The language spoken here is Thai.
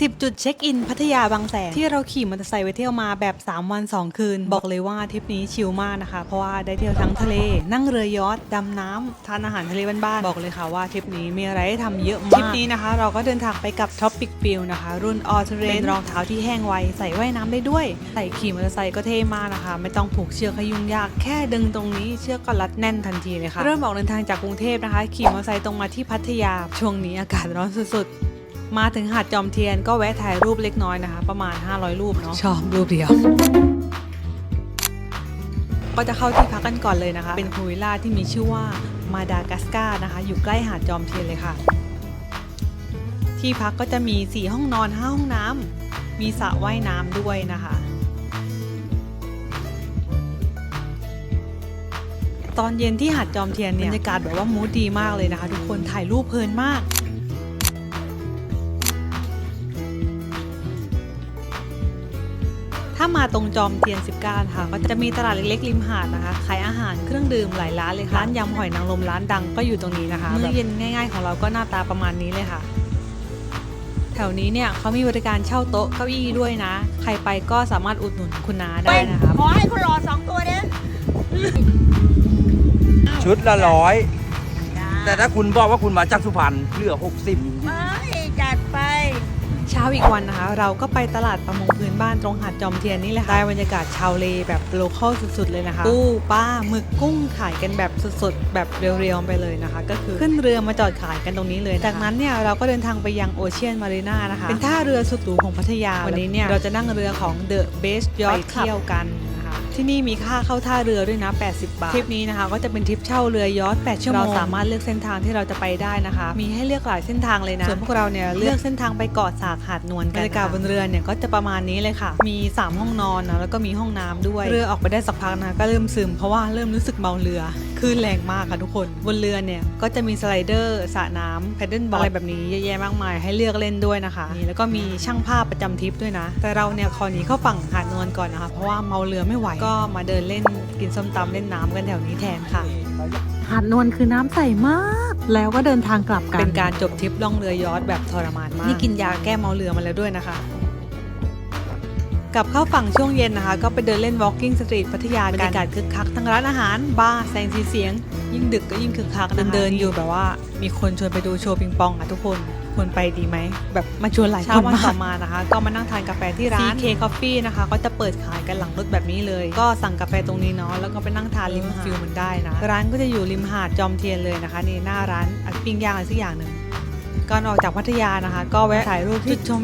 10 จุดเช็คอินพัทยาบางแสนที่เราขี่มอเตอร์ไซค์ไปเที่ยวมาแบบ 3 วัน 2 คืน บอกเลยว่าทริปนี้ชิลมากนะคะ เพราะว่าได้เที่ยวทั้งทะเล นั่งเรือยอทดำน้ำทานอาหารทะเลบ้านๆบอกเลยค่ะว่าทริปนี้มีอะไรให้ทำเยอะมากทริปนี้นะคะ เราก็เดินทางไปกับ Tropic f i e l นะคะ รุ่น All Terrain เป็นรองเท้าที่แห้งไวใส่ว่ายน้ำได้ด้วยใส่ขี่มอเตอร์ไซค์ก็เท่มากนะคะ ไม่ต้องผูกเชือกให้ยุ่งยากแค่ดึงตรงนี้เชือกก็รัดแน่นทันทีเลยค่ะเริ่มออกเดินทางจากกรุงเทพนะคะ ขี่มอเตอร์ไซค์ตรงมาที่พัทยาช่วงนี้อากาศร้อนสุดๆ มาถึงหาดจอมเทียนก็แวะถ่ายรูปเล็กน้อยนะคะ ประมาณ 500 รูปเนาะชอบรูปเดียว ก็จะเข้าที่พักกันก่อนเลยนะคะ เป็นพูลวิลล่าที่มีชื่อว่ามาดากัสการนะคะ อยู่ใกล้หาดจอมเทียนเลยค่ะ ที่พักก็จะมี 4 ห้องนอน 5 ห้องน้ำมีสระว่ายน้ำด้วยนะคะตอนเย็นที่หาดจอมเทียนเนี่ยบรรยากาศแบบว่ามูดดีมากเลยนะคะ ทุกคนถ่ายรูปเพลินมาก ถ้ามาตรงจอมเทียน 19นะคะก็จะมีตลาดเล็กๆริมหาดนะคะ ขายอาหารเครื่องดื่มหลายร้านเลยค่ะ ร้านยำหอยนางรมร้านดังก็อยู่ตรงนี้นะคะ มื้อเย็นง่ายๆของเราก็หน้าตาประมาณนี้เลยค่ะ แถวนี้เนี่ยเขามีบริการเช่าโต๊ะเก้าอี้ด้วยนะ ใครไปก็สามารถอุดหนุนคุณน้าได้นะคะขอให้คุณรอสองตัวเด้นชุดละร้อยแต่แต่ถ้าคุณบอกว่าคุณมาจากสุพรรณเหลือ 60ไม่จัดไปเช้าอีกวันนะคะ เราก็ไปตลาดประมงพื้นบ้านตรงหาดจอมเทียนนี่แหละค่ะได้บรรยากาศชาวเลแบบโลคอลสุดๆเลยนะคะปูปลาหมึกกุ้งขายกันแบบสดๆแบบเรียวๆไปเลยนะคะ ก็คือขึ้นเรือมาจอดขายกันตรงนี้เลย จากนั้นเนี่ยเราก็เดินทางไปยังโอเชียนมารีนานะคะ เป็นท่าเรือสุดหรูของพัทยาวันนี้เนี่ยเราจะนั่งเรือของ The Best Yacht ไปเที่ยวกันนะคะที่นี่มีค่าเข้าท่าเรือด้วยนะ 80 บาท ทริปนี้นะคะ ก็จะเป็นทริปเช่าเรือยอท8ชั่วโมง เราสามารถเลือกเส้นทางที่เราจะไปได้นะคะ มีให้เลือกหลายเส้นทางเลยนะ ส่วนพวกเราเนี่ยเลือกเส้นทางไปเกาะสากหาดนวลกันบรรยากาศบนเรือเนี่ยก็จะประมาณนี้เลยค่ะ มี 3 ห้องนอนนะแล้วก็มีห้องน้ำด้วย เรือออกไปได้สักพักนะคะก็เริ่มซึมเพราะว่าเริ่มรู้สึกเมาเรือคลื่นแรงมากค่ะทุกคน บนเรือเนี่ยก็จะมีสไลเดอร์สระน้ำแพดเดิลบอร์ดอะไรแบบนี้เยอะแยะมากมายให้เลือกเล่นด้วยนะคะนี่แล้วก็มีช่างภาพประจำทริปด้วยนะ แต่เราเนี่ยขอหนีเข้าฝั่งหาดนวลก่อนนะคะ เพราะว่าเมาเรือไม่ไหวก็มาเดินเล่นกินส้มตำเล่นน้ำกันแถวนี้แทนค่ะ หาดนวลคือน้ำใสมาก แล้วก็เดินทางกลับกัน เป็นการจบทริปล่องเรือยอทแบบทรมานมาก นี่กินยาแก้เมาเรือมาแล้วด้วยนะคะกลับเข้าฝั่งช่วงเย็นนะคะ ก็ไปเดินเล่น walking street พัทยาบรรยากาศคึกคักทั้งร้านอาหาร บาร์แสงสีเสียง ยิ่งดึกก็ยิ่งคึกคักเดินเดินๆอยู่แบบว่า มีคนชวนไปดูโชว์ปิงปองอะทุกคน ควรไปดีไหมแบบมาชวนหลายคนเช้าวันต่อมานะคะ ก็มานั่งทานกาแฟที่ร้าน CK Coffee นะคะก็จะเปิดขายกันหลังรถแบบนี้เลย ก็สั่งกาแฟตรงนี้เนาะแล้วก็ไปนั่งทานริมฟิลมันได้นะร้านก็จะอยู่ริมหาดจอมเทียนเลยนะคะนี่หน้าร้านอะปิ้งย่างอะไรสักอย่างหนึ่งก่อนออกจากพัทยานะคะ ก็แวะถ่ายรูปจุดชม